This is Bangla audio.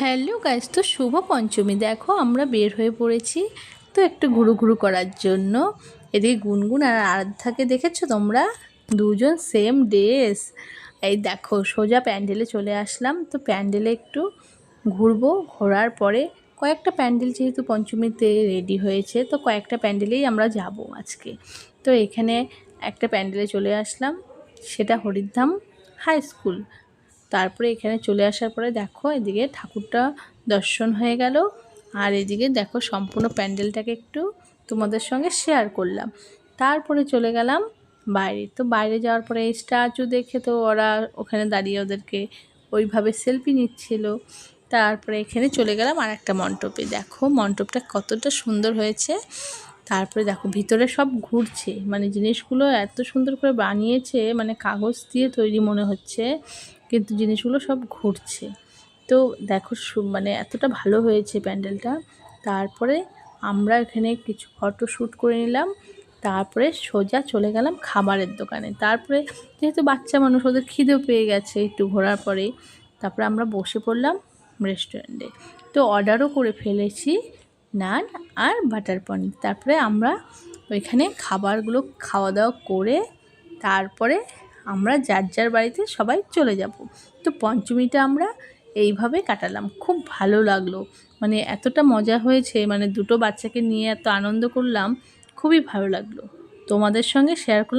হ্যালো গাইস তো শুভ পঞ্চমী। দেখো, আমরা বের হয়ে পড়েছি তো একটু ঘুরু ঘুরু করার জন্য। এদিকে গুনগুন আর আরাধ্যাকে দেখেছ তোমরা? দুজন সেম ড্রেস এই দেখো, সোজা প্যান্ডেলে চলে আসলাম। তো প্যান্ডেলে একটু ঘুরবো, ঘোরার পরে কয়েকটা প্যান্ডেল যেহেতু পঞ্চমীতে রেডি হয়েছে, তো কয়েকটা প্যান্ডেলেই আমরা যাব আজকে। তো এখানে একটা প্যান্ডেলে চলে আসলাম, সেটা হরিদ্ধাম হাই স্কুল তারপরে এখানে চলে আসার পরে দেখো এদিকে ঠাকুরটা দর্শন হয়ে গেল। আর এদিকে দেখো সম্পূর্ণ প্যান্ডেলটাকে একটু তোমাদের সঙ্গে শেয়ার করলাম। তারপরে চলে গেলাম বাইরে। তো বাইরে যাওয়ার পরে এই স্ট্যাচু দেখে তো ওরা ওখানে দাঁড়িয়ে ওদেরকে ওইভাবে সেলফি নিচ্ছিল। তারপরে এখানে চলে গেলাম আর একটা মণ্ডপে। দেখো মণ্ডপটা কতটা সুন্দর হয়েছে। তারপরে দেখো ভিতরে সব ঘুরছে। মানে জিনিসগুলো এত সুন্দর করে বানিয়েছে মানে কাগজ দিয়ে তৈরি মনে হচ্ছে। কিন্তু জিনিসগুলো সব ঘুরছে। তো দেখো মানে এতটা ভালো হয়েছে প্যান্ডেলটা। তারপরে আমরা এখানে কিছু ফটো শ্যুট করে নিলাম। তারপরে সোজা চলে গেলাম খাবারের দোকানে। তারপরে যেহেতু বাচ্চা মানুষ, ওদের খিদেও পেয়ে গেছে একটু ঘোরার পরে। তারপরে আমরা বসে পড়লাম রেস্টুরেন্টে। তো অর্ডারও করে ফেলেছি নান আর বাটার পনির। তারপরে আমরা ওইখানে খাবারগুলো খাওয়া দাওয়া করে, তারপরে আমরা যার যার বাড়িতে সবাই চলে যাব। তো পঞ্চমীটা আমরা এইভাবে কাটালাম। খুব ভালো লাগল। মানে এতটা মজা হয়েছে। মানে দুটো বাচ্চাকে নিয়ে এত আনন্দ করলাম। খুবই ভালো লাগল। তোমাদের সঙ্গে শেয়ার করলাম।